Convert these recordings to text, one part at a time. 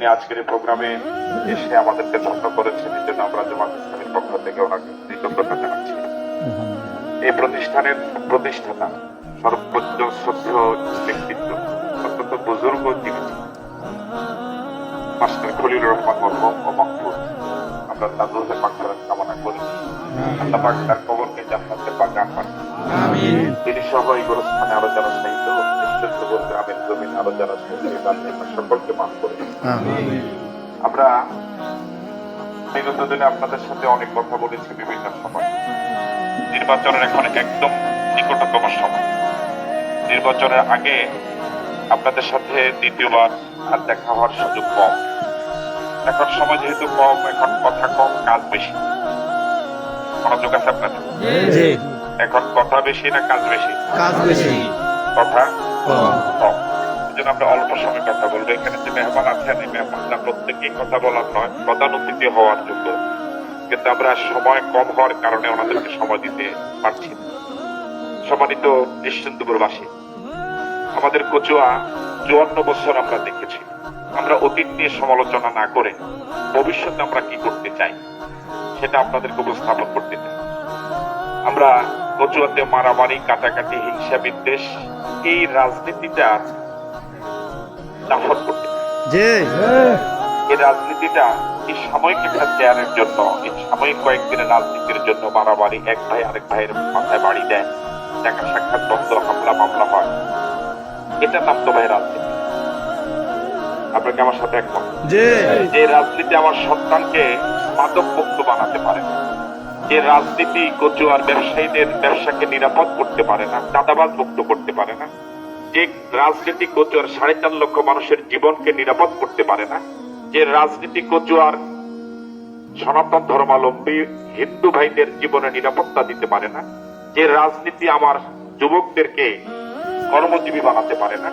তিনি আজকের এই প্রোগ্রামে এসে আমাদেরকে ধন্য করেছেন এই জন্য আমরা জামাত ইসলামের পক্ষ থেকে ওনাকে কৃতজ্ঞতা জানাচ্ছি। এই প্রতিষ্ঠানের প্রতিষ্ঠাতা সর্বোচ্চ শ্রদ্ধেয় ব্যক্তিত্ব অত্যন্ত বুজুর্গ যিনি মাস্টার খলিল রহমান মরহুম ও মকবুল আমরা তার রুহের মাগফিরাত কামনা করি। আল্লাহ পাক তার কবরকে জান্নাতের বাগান তিনি গোরস্থানে আরও যারা গ্রামের জমিন আরও যারা সকলকে মান করে। আমরা বিগত দিনে আপনাদের সাথে অনেক কথা বলেছি বিভিন্ন সময়। নির্বাচনের এখন একদম নিকটতম সময়। নির্বাচনের আগে আপনাদের সাথে দ্বিতীয়বার আর দেখা হওয়ার সুযোগ কম। এখন সময় যেহেতু কম এখন কথা কম কাজ বেশি। মনোযোগ আছে আপনাদের? এখন কথা বেশি না কাজ বেশি? কাজ বেশি। কথা? কম। জন্য আমরা অল্প সময় কথা বলব। এখানে যে মেহমান আছেন এই মেহমানরা প্রত্যেকেই কথা বলার নয় পদানুতিথি হওয়ার যোগ্য। কিন্তু আমরা সময় কম হওয়ার কারণে ওনাদেরকে সময় দিতে পারছি না। সম্মানিত নিশ্চিন্তপুরবাসী আমাদের কচুয়া চুয়ান্ন বছর আমরা দেখেছি। আমরা অতীত নিয়ে সমালোচনা না করে ভবিষ্যতে আমরা কি করতে চাই সেটা আপনাদেরকে উপস্থাপন করতে চাই। আমরা কচুয়াতে মারামারি কাটাকাটি হিংসা বিদ্বেষ এই রাজনীতিটা দাফন করতে এই রাজনীতিটা এই সাময়িক একটা চেয়ারের জন্য এই সাময়িক কয়েকদিনের রাজনীতির জন্য মারামারি এক ভাই আরেক ভাইয়ের মাথায় বাড়ি দেয়। দেখা সাক্ষাৎ বন্ধ হামলা মামলা হয়। এটা নাম তো ভাই রাজনীতি। আপনাকে আমার সাথে একমত। যে রাজনীতি আমার সন্তানকে মাদক মুক্ত বানাতে পারে যে রাজনীতি কচুয়ার ব্যবসায়ীদের ব্যবসাকে নিরাপদ করতে পারে না, চাঁদাবাজ মুক্ত করতে পারে না, যে রাজনীতি কচুয়ার সাড়ে চার লক্ষ মানুষের জীবনকে নিরাপদ করতে পারে না, যে রাজনীতি কচুয়ার সনাতন ধর্মাবলম্বী হিন্দু ভাইদের জীবনে নিরাপত্তা দিতে পারে না, যে রাজনীতি আমার যুবকদেরকে কর্মজীবী বানাতে পারে না,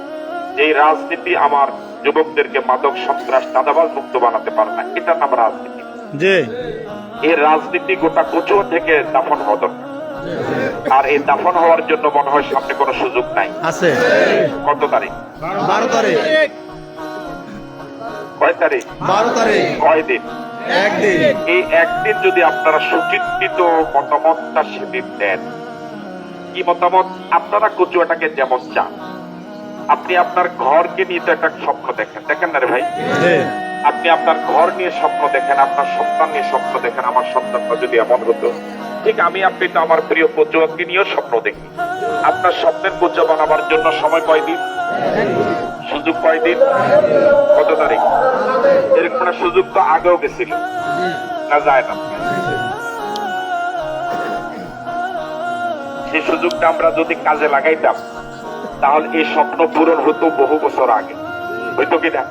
যে রাজনীতি আমার যুবকদেরকে মাদক সন্ত্রাস, চাঁদাবাজ মুক্ত বানাতে পারে না, এটার নাম রাজনীতি। এই রাজনীতি গোটা কচুয়া থেকে দাফন হওয়া দরকার। আর এই দাফন হওয়ার জন্য মনে হয় সামনে কোনো সুযোগ নাই। আছে। কত তারিখ? বারো তারিখ। কয় তারিখ? বারো তারিখ। কয় দিন? একদিন। এই একদিন যদি আপনারা সুচিন্তিত মতামতটা সেদিন দেন কি মতামত? আপনারা কচুয়াটাকে যেমন চান। আপনি আপনার ঘরকে নিয়ে তো একটা স্বপ্ন দেখেন। দেখেন না রে ভাই? আপনি আপনার ঘর নিয়ে স্বপ্ন দেখেন, আপনার সন্তান নিয়ে স্বপ্ন দেখেন, আমার সন্তানটা যদি এমন হতো, ঠিক আমি, আপনি তো আমার প্রিয় কচুয়াকে নিয়েও স্বপ্ন দেখি। আপনার স্বপ্নের কচুয়া বানাবার জন্য সময় কয়দিন সুযোগ কয়দিন কত তারিখ? এরকম সুযোগ তো আগেও গেছিল, না যায় না। সেই সুযোগটা আমরা যদি কাজে লাগাইতাম, তাহলে এই স্বপ্ন পূরণ হতো বহু বছর আগে। হইতো কিনা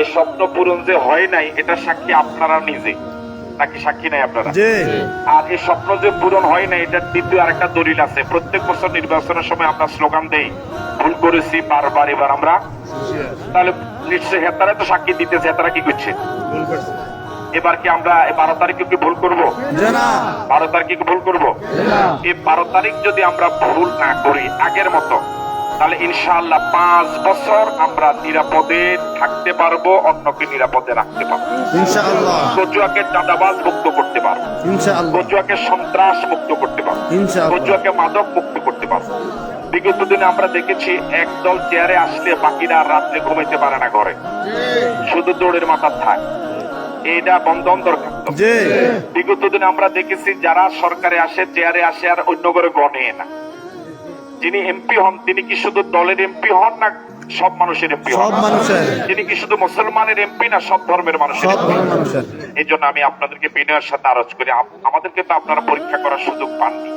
এই স্বপ্ন পূরণ যে হয় নাই এটা সাক্ষী আপনারা নিজে। নাকি সাক্ষী নাই আপনারা? আর এই স্বপ্ন যে পূরণ হয় না এটার দ্বিতীয় আরেকটা দলিল আছে। প্রত্যেক বছর নির্বাচনের সময় আমরা স্লোগান দেই ভুল করেছি বারবার এবার আমরা তাহলে নিশ্চয়ই হেতারা তো সাক্ষী দিতেছে হেতারা কি করছে? এবার কি আমরা বারো তারিখে কি ভুল করব? বারো তারিখে কি ভুল করব? এই বারো তারিখ যদি আমরা ভুল না করি আগের মতো তাহলে ইনশাআল্লাহ পাঁচ বছর আমরা নিরাপদে থাকতে পারব অন্যকে নিরাপদে রাখতে পারব। ইনশাআল্লাহ। কচুয়াকে চাঁদাবাজ মুক্ত করতে পারব। ইনশাআল্লাহ। কচুয়াকে সন্ত্রাস মুক্ত করতে পারব। ইনশাআল্লাহ। কচুয়াকে মাদক মুক্ত করতে পারব। বিগত দিনে আমরা দেখেছি একদল চেয়ারে আসলে বাকিরা রাত্রে ঘুমাইতে পারে না ঘরে। শুধু দৌড়ের মাথা থাক এটা বন্ধন দরকার। বিগত দিনে আমরা দেখেছি যারা সরকারে আসে চেয়ারে আসে আর অন্য করে গণে না। যিনি এমপি হন তিনি কি শুধু দলের এমপি হন না সব মানুষের এমপি সব হন মানুষের। তিনি কি শুধু মুসলমানের এমপি না সব ধর্মের মানুষের সব MP? মানুষের। এই জন্য আমি আপনাদেরকে বিনয়ের সাথে আরজ করি আমাদেরকে তো আপনারা পরীক্ষা করার সুযোগ পাননি।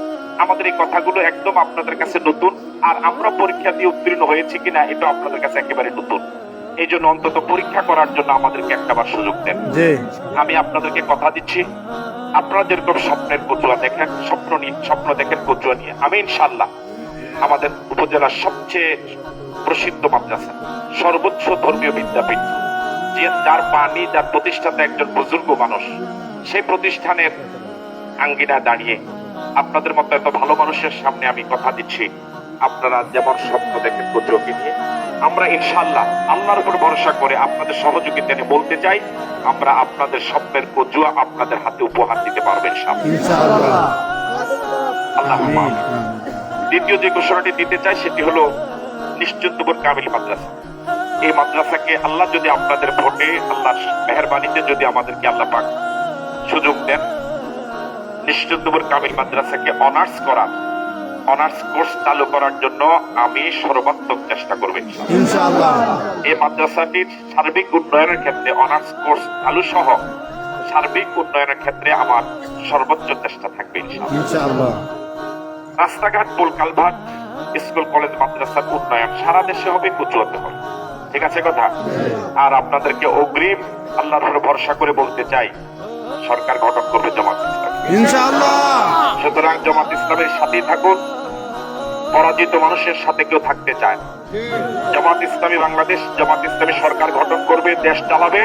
আমাদের এই কথাগুলো একদম আপনাদের কাছে নতুন আর আমরা পরীক্ষা দিয়ে উত্তীর্ণ হয়েছি কিনা এটা আপনাদের কাছে একেবারে নতুন। এই জন্য অন্তত পরীক্ষা করার জন্য আমাদেরকে একটাবার সুযোগ দেন। আমি আপনাদেরকে কথা দিচ্ছি আপনারা যেরকম স্বপ্নের কচুয়া দেখেন স্বপ্ন নিয়ে স্বপ্ন দেখেন কচুয়া নিয়ে। আমি ইনশাল্লাহ আমাদের উপজেলার সবচেয়ে প্রসিদ্ধ মাদ্রাসা। সর্বোচ্চ ধর্মীয় বিদ্যাপীঠ। যে যার পানি যার প্রতিষ্ঠাতা একজন বুজুর্গ মানুষ সেই প্রতিষ্ঠানের আঙ্গিনা দাঁড়িয়ে আপনাদের মতো এত ভালো মানুষের সামনে আমি কথা দিচ্ছি। আপনারা যেমন স্বপ্ন দেখেন কচুয়াকে নিয়ে আমরা ইনশাল্লাহ আল্লাহর উপর ভরসা করে আপনাদের সহযোগিতা নিয়ে বলতে চাই আমরা আপনাদের স্বপ্নের কচুয়া আপনাদের হাতে উপহার দিতে পারবেন সামনে আল্লাহ দ্বিতীয় যে ঘোষণাটি দিতে চাই সেটি হলো নিশ্চিন্তপুর কামিল মাদ্রাসা। এই মাদ্রাসাকে আল্লাহ যদি আপনাদের ভোটে আল্লাহ মেহরবানিতে যদি আমাদেরকে আল্লাহ পাক সুযোগ দেন নিশ্চিন্তপুর কামিল মাদ্রাসাকে অনার্স করার অনার্স কোর্স চালু করার জন্য আমি সর্বাত্মক চেষ্টা করব ইনশাআল্লাহ। এই মাদ্রাসাটির সার্বিক উন্নয়নের ক্ষেত্রে অনার্স কোর্স চালু সহ সার্বিক উন্নয়নের ক্ষেত্রে আমার সর্বোচ্চ চেষ্টা থাকবে ইনশাআল্লাহ। রাস্তাঘাট পোল কালভার্ট স্কুল কলেজ মাদ্রাসার উন্নয়ন সারা দেশে হবে কুচুয়াতে হবে। ঠিক আছে কথা? আর আপনাদেরকে অগ্রিম আল্লাহর উপরে ভরসা করে বলতে চাই সরকার গঠন করবে জামাত ইসলাম। ইনশাআল্লাহ। সুতরাং জামাত ইসলামের সাথেই থাকুন পরাজিত মানুষের সাথে কেউ থাকতে চায়। জামাত ইসলামী বাংলাদেশ জামাত ইসলামী সরকার গঠন করবে দেশ চালাবে।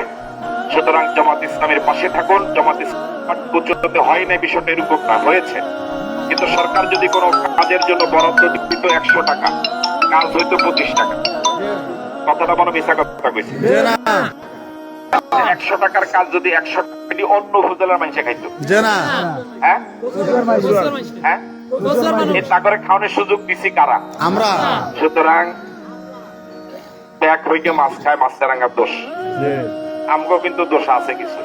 সুতরাং জামাত ইসলামের পাশে থাকুন জামাত ইসলাম হয় না বিষয়টা এরকম না হয়েছে। কিন্তু সরকার যদি কোনো কাজের জন্য বরাদ্দ দিত একশো টাকা কাজ হইতো পঁচিশ টাকা। কথাটা মনে মিশা কথা কইছি। একশো টাকার কাজ যদি একশো টাকা অন্য উপজেলার মানুষে খাইতো। হ্যাঁ? হ্যাঁ? খাওয়ানোর সুযোগ দিছি কারা? আমরা। সুতরাং ব্যাগ হইকে মাছ খায় মাছ রাঙ্গার দোষ। আমগো কিন্তু দোষ আছে কিছু।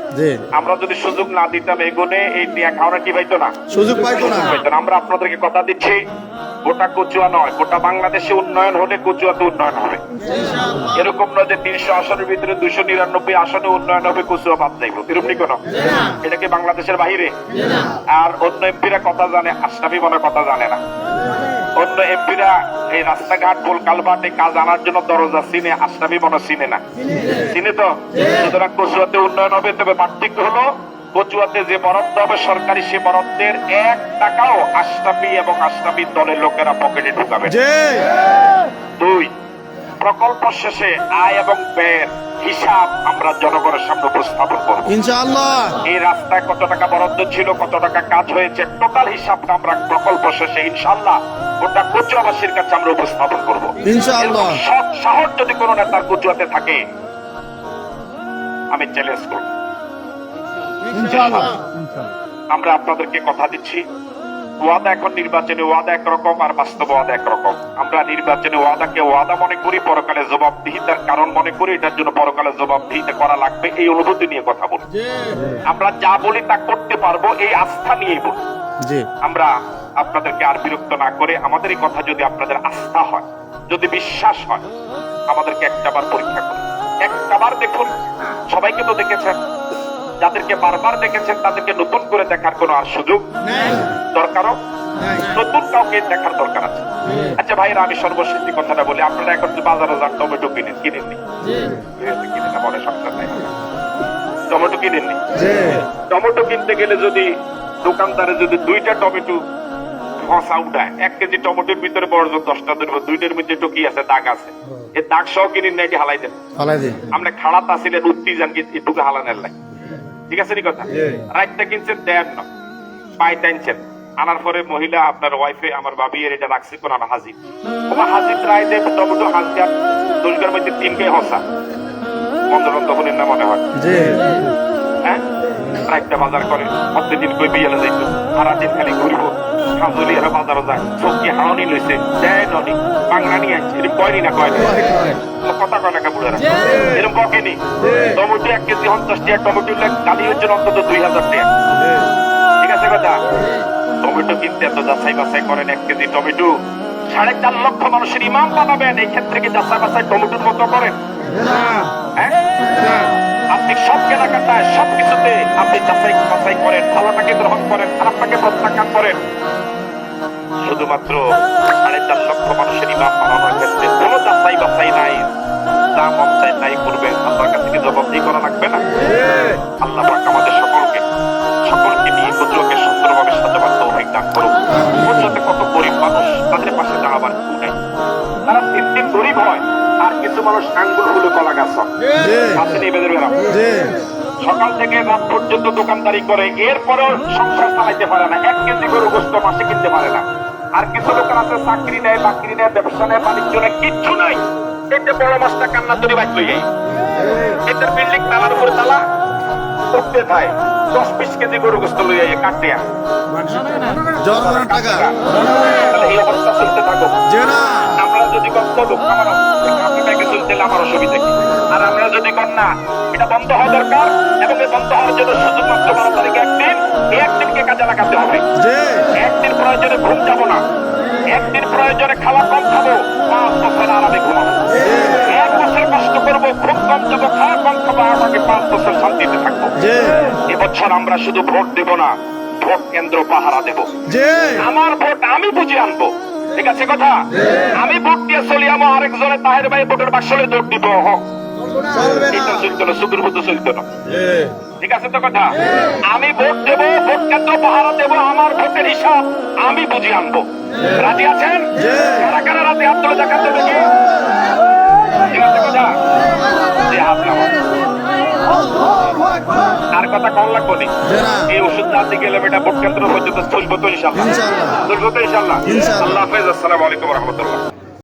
আমরা যদি সুযোগ না দিতাম এগোনে এই টিয়া কি পাইতো না? সুযোগ পাইতো না। পাইতো না। আমরা আপনাদেরকে কথা দিচ্ছি গোটা কচুয়া নয় গোটা বাংলাদেশে উন্নয়ন হলে কচুয়াতে উন্নয়ন হবে। এরকম নয় যে তিনশো আসনের ভিতরে দুইশো নিরানব্বই আসনে উন্নয়ন হবে কচুয়া বাদ যাইব। এরকম নি কোনো। এটা কি বাংলাদেশের বাহিরে? আর অন্য এমপিরা কথা জানে আশরাফি মনে কথা জানে না। অন্য এমপিরা এই রাস্তাঘাট পোল কালভার্টে কাজ আনার জন্য দরজা চিনে আশরাফি মনে চিনে না। চিনে তো? সুতরাং কচুয়াতে উন্নয়ন হবে তবে পার্থক্য হলো কচুয়াতে যে বরাদ্দ হবে সরকারি সে বরাদ্দের এক টাকাও আশরাফি এবং আশরাফি দলের লোকেরা পকেটে ঢুকাবে দুই প্রকল্প শেষে আয় এবং ব্যয়ের হিসাব আমরা জনগণের সামনে উপস্থাপন করব। ইনশাআল্লাহ! এই রাস্তায় কত টাকা বরাদ্দ ছিল কত টাকা কাজ হয়েছে টোটাল হিসাবটা আমরা প্রকল্প শেষে ইনশাল্লাহ গোটা কচুয়াবাসীর কাছে আমরা উপস্থাপন করব। ইনশাআল্লাহ। সৎ সাহস যদি কোনো নেতার কচুয়াতে থাকে আমি চ্যালেঞ্জ করব। আমরা আপনাদেরকে কথা দিচ্ছি ওয়াদা এখন নির্বাচনে ওয়াদা একরকম আর বাস্তব ওয়াদা একরকম। আমরা নির্বাচনে ওয়াদাকে ওয়াদা মনে করি পরকালে জবাবদিহিতার কারণ মনে করি এটার জন্য পরকালে জবাবদিহিতা করা লাগবে এই অনুভূতি নিয়ে কথা বলি আমরা যা বলি তা করতে পারব এই আস্থা নিয়ে বলি। আমরা আপনাদেরকে আর বিরক্ত না করে আমাদের এই কথা যদি আপনাদের আস্থা হয় যদি বিশ্বাস হয় আমাদেরকে একটাবার পরীক্ষা করুন। একটাবার দেখুন সবাইকে তো দেখেছেন। যাদেরকে বারবার দেখেছেন তাদেরকে নতুন করে দেখার কোনো আর সুযোগ দরকারও? নতুন কাউকে দেখার দরকার আছে। আচ্ছা ভাইরা আমি সর্বশেষ কথাটা বলি আপনারা এখন যে বাজারে যান টমেটো কিনেন কিনেননি কিনে না বলে সংসার নাই। টমেটো কিনেননি টমেটো কিনতে গেলে যদি দোকানদারে যদি দুইটা টমেটো খসা উঠায় এক কেজি টমেটোর ভিতরে বড় জোর দশটা ধরবো দুইটার মধ্যে একটু কি আছে? দাগ আছে। এই দাগ সহ কিনে নাকি হালাই দেন। আমরা খাড়াত আসিলেন উত্তি যান কি একটুকে হালানের লাই। ঠিক আছে নি কথা? রাইটটা কিনছেন দেন না। পাই টাইনছেন আনার পরে মহিলা আপনার ওয়াইফে আমার ভাবি এর এটা রাখছে কোন আমার হাজির। তোমার হাজির রায় দেব টমেটো হাজির দুর্গার মধ্যে তিনটে হসা। বন্ধ বন্ধ না মনে হয়? যে একটা বাজার করে। প্রত্যেকদিন কই বিয়েলে যাইতো। সারা দিন খালি ঘুরবো। খাজুলি এরা বাজারও যায়। সবজি হাওনি লইছে। দেয় ননি বাংলা নিয়ে আসছে এরকম কয়নি না কয়নি? কথা কয় না কাপুরেরা এরকম বকেনি টমেটো এক কেজি পঞ্চাশ টাকা টমেটো গালি হচ্ছে অন্তত দুই হাজার টাকা ঠিক আছে কথা টমেটো কিনতে এত যাচাই বাছাই করেন এক কেজি টমেটো। সাড়ে চার লক্ষ মানুষের ইমাম বানাবেন এই ক্ষেত্রে কি যাচাই বাছাই টমেটোর মতো করেন? হ্যাঁ? আপনি সব কেনাকাটায় সব কিছুতে আপনি যাচাই বাছাই করেন ভালোটাকে গ্রহণ করেন, খারাপটাকে প্রত্যাখ্যান করেন। শুধুমাত্র সাড়ে চার লক্ষ মানুষের ইমাম বানানোর ক্ষেত্রে কোনো যাচাই বাছাই নাই, যা মন চাই তাই করবেন আল্লাহর কাছে কি জবাবদিহি করা লাগবে না? আল্লাহ পাক আমাদের সকলকে সকলকে নিয়ে পুজোকে সুন্দরভাবে সাজাবার তৌফিক দান করুক পুজোতে কত গরিব মানুষ তাদের পাশে দাঁড়াবার কেউ নেই। তারা দিন দিন গরিব হয় আর কিছু মানুষ আঙ্গুল ফুলে কলা গাছ। আছে সকাল থেকে রাত পর্যন্ত দোকানদারি করে এরপরেও সংসার চালাইতে পারে না। এক কেজি গরু গোস্ত মাসে কিনতে পারে না। আর কিছু লোকের আছে চাকরি নেয় বাকরি নেয় ব্যবসা নেয় বাণিজ্য নেয় কিচ্ছু নাই। এতে বড় মাছটা কান্না তৈরি বাইক লইয়াই এদের বিল্ডিং তালার উপরে তালা উঠতে থাকে দশ বিশ কেজি গরু গোস্ত লইয়াই কাটতে এই অবস্থা চলতে থাকো আমরা যদি কষ্ট লোক আমার আপনি চলতে আমার অসুবিধা কি? আর আমরা যদি কর না এটা বন্ধ হওয়া দরকার এবং এই বন্ধ হওয়ার জন্য শুধুমাত্র বারো তারিখে একদিন এই একদিনকে কাজে লাগাতে হবে। একদিন প্রয়োজনে ঘুম যাব না। একদিন প্রয়োজনে খাওয়া কম খাব পাঁচ বছর আরামে ঘুমাবো। এক বছর কষ্ট করব ঘুম কম যাব খাওয়া কম খাব আমাকে পাঁচ বছর শান্তিতে থাকব। এবছর আমরা শুধু ভোট দেব না ভোট কেন্দ্র পাহারা দেব। আমার ভোট আমি বুঝে আনব। ঠিক আছে, কথা? আমি ভোট দিয়ে চলি আমার আরেকজনে তাহের ভাই ভোটের বাক্সলে ভোট দিব ঠিক আছে তো কথা? আমি ভোট পাহারা দেব, আমার ভোটের হিসাব আমি বুঝে আনব। রাজি আছেন? রাতে হাত তুলে দেখাতে দেখি ঠিক আছে, কথা? আর কথা কম লাগবো নি। এই ওষুধ না দিকে গেলে এটা ভোট কেন্দ্র পর্যন্ত চলবো তো ইনশাল্লাহ ইনশাআল্লাহ। চলবো তো ইনশাল্লাহ ইনশাআল্লাহ। আল্লাহ হাফেজ আসসালামু আলাইকুম রহমতুল্লাহ।